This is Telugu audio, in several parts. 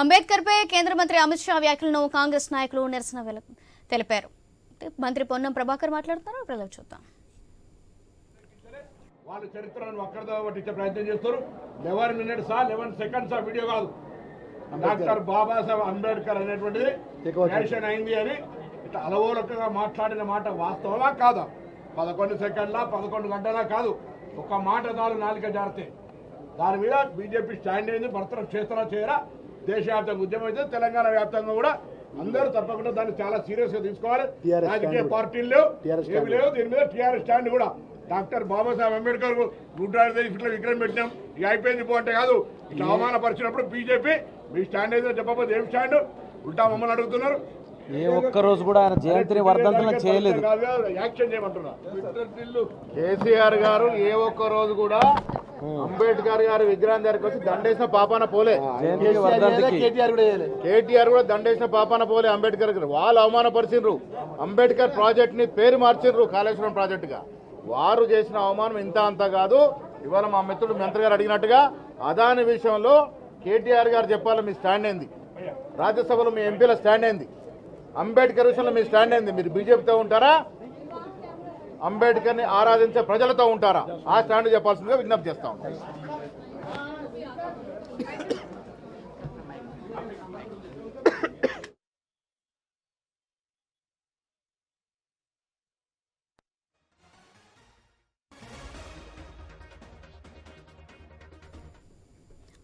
అంబేద్కర్ పై కేంద్ర మంత్రి అమిత్ షా వ్యాఖ్యలను కాంగ్రెస్ నాయకులు నిరసన తెలిపారు. మంత్రి పొన్నం ప్రభాకర్ మాట్లాడుతున్నారు. ప్రజలు చూద్దాం. వాళ్ళు చరిత్రను ఒక్కరిదో పట్టించే ప్రయత్నం చేస్తారు. లెవెన్ మినిట్స్ ఆ లెవెన్ సెకండ్స్ ఆ వీడియో కాదు. డాక్టర్ బాబాసాహెబ్ అంబేద్కర్ అనేటువంటిది యాక్షన్ అయింది అని ఇట్లా అలవోలకగా మాట్లాడిన మాట వాస్తవమా కాదా? పదకొండు సెకండ్ల పదకొండు గంటలా కాదు. ఒక మాట చాలు నాలుక జారితే. దాని మీద బీజేపీ స్టాండ్ అయింది. భర్తనం చేస్తారా చేయరా? దేశవ్యాప్తంగా ఉద్యమం అయితే తెలంగాణ వ్యాప్తంగా కూడా అందరూ తప్పకుండా దాన్ని చాలా సీరియస్గా తీసుకోవాలి రాజకీయ. పార్టీలు లేవు. ఏమి. లేవు. దీని మీద టీఆర్ఎస్ స్టాండ్ కూడా. డాక్టర్ బాబాసాహెబ్ అంబేద్కర్ నూట అరవై విగ్రహం పెట్టినాం. ఇక అయిపోయింది పో అంటే కాదు. ఇట్లా అవమానపరిచినప్పుడు బీజేపీ మీ స్టాండ్ ఏదో చెప్పకపోతే ఏం స్టాండ్? ఉల్టా మమ్మల్ని అడుగుతున్నారు. ఏ ఒక్క రోజు కూడా ఆయన జయంతిని చేయలేదు. కేసీఆర్ గారు ఏ ఒక్క రోజు కూడా అంబేద్కర్ గారి విగ్రహం దగ్గరికి వచ్చి దండేసిన పాపాన పోలే. కేటీఆర్ కూడా దండేసిన పాపాన పోలే అంబేద్కర్ గారు. వాళ్ళు అవమానపరిచిండ్రు. అంబేద్కర్ ప్రాజెక్ట్ని పేరు మార్చిండ్రు కాళేశ్వరం ప్రాజెక్ట్గా వారు చేసిన అవమానం ఇంత అంత కాదు. ఇవాళ మా మిత్రుడు మంత్రి గారు అడిగినట్టుగా అదాని విషయంలో కేటీఆర్ గారు చెప్పాలి మీ స్టాండ్ ఏంది? రాజ్యసభలో మీ ఎంపీల స్టాండ్ ఏంది? అంబేద్కర్ విషయంలో మీ స్టాండ్ ఏంది? మీరు బీజేపీతో ఉంటారా? అంబేద్కర్ని ఆరాధించే ప్రజలతో ఉంటారా? ఆ స్టాండ్ చెప్పాల్సిందిగా విజ్ఞప్తి చేస్తా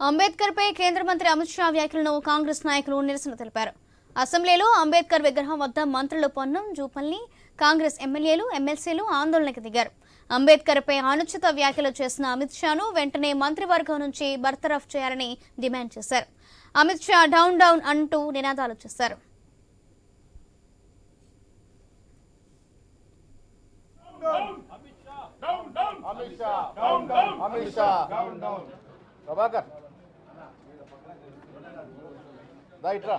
అంబేద్కర్ పై కేంద్ర మంత్రి అమిత్ షా వ్యాఖ్యలను కాంగ్రెస్ నాయకులు నిరసన తెలిపారు. అసెంబ్లీలో అంబేద్కర్ విగ్రహం వద్ద మంత్రులు పొన్నం జూపల్ని కాంగ్రెస్ ఎమ్మెల్యేలు ఎమ్మెల్సీలు ఆందోళనకు దిగారు. అంబేద్కర్ పై అనుచిత వ్యాఖ్యలు చేసిన అమిత్ షాను వెంటనే మంత్రివర్గం నుంచి బర్తరఫ్ చేయాలని డిమాండ్ చేశారు. అమిత్ షా డౌన్ డౌన్ అంటూ నినాదాలు చేశారు. ప్రభాకర్. దా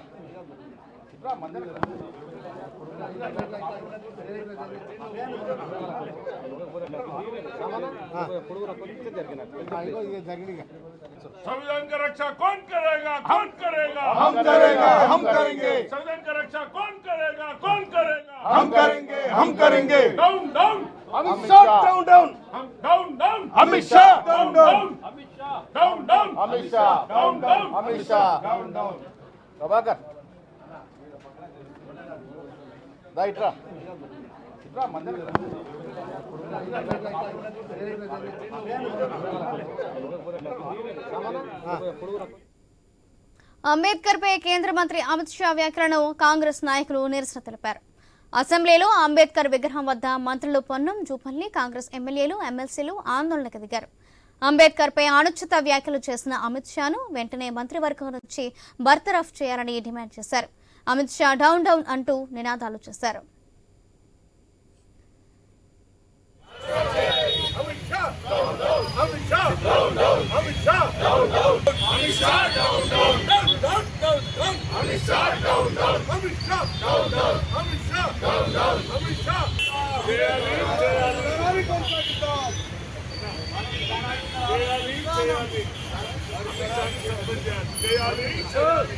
संविधान का रक्षा कौन करेगा? कौन करेगा? हम करेंगे हम करेंगे। संविधान का रक्षा कौन करेगा? कौन करेगा? हम करेंगे हम करेंगे। Down down Amit Shah. Down down हम down down Amit Shah. Down down Amit Shah. Down down Amit Shah. Down down Amit Shah. Down down Prabhakar. Shah down. Down Ambedkar పై కేంద్ర మంత్రి అమిత్ షా వ్యాఖ్యలను కాంగ్రెస్ నాయకులు నిరసన తెలిపారు. అసెంబ్లీలో అంబేద్కర్ విగ్రహం వద్ద మంత్రులు పొన్నం జూపల్లి కాంగ్రెస్ ఎమ్మెల్యేలు ఎమ్మెల్సీలు ఆందోళనకు దిగారు. అంబేద్కర్ పై అనుచిత వ్యాఖ్యలు చేసిన అమిత్ షాను వెంటనే మంత్రివర్గం నుంచి బర్తరఫ్ చేయాలని డిమాండ్ చేశారు. అమిత్ షా డౌన్ డౌన్ అంటూ నినాదాలు చేశారు. చేయాలి చేయాలి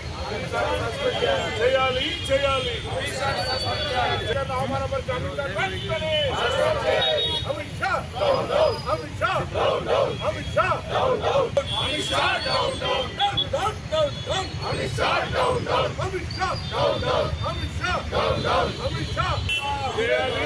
అవమానపరిచి అమిత్ షా వెంటనే Amit Shah Amit Shah Amit Shah Amit Shah down down down down Amit Shah down down Amit Shah down down Amit Shah down down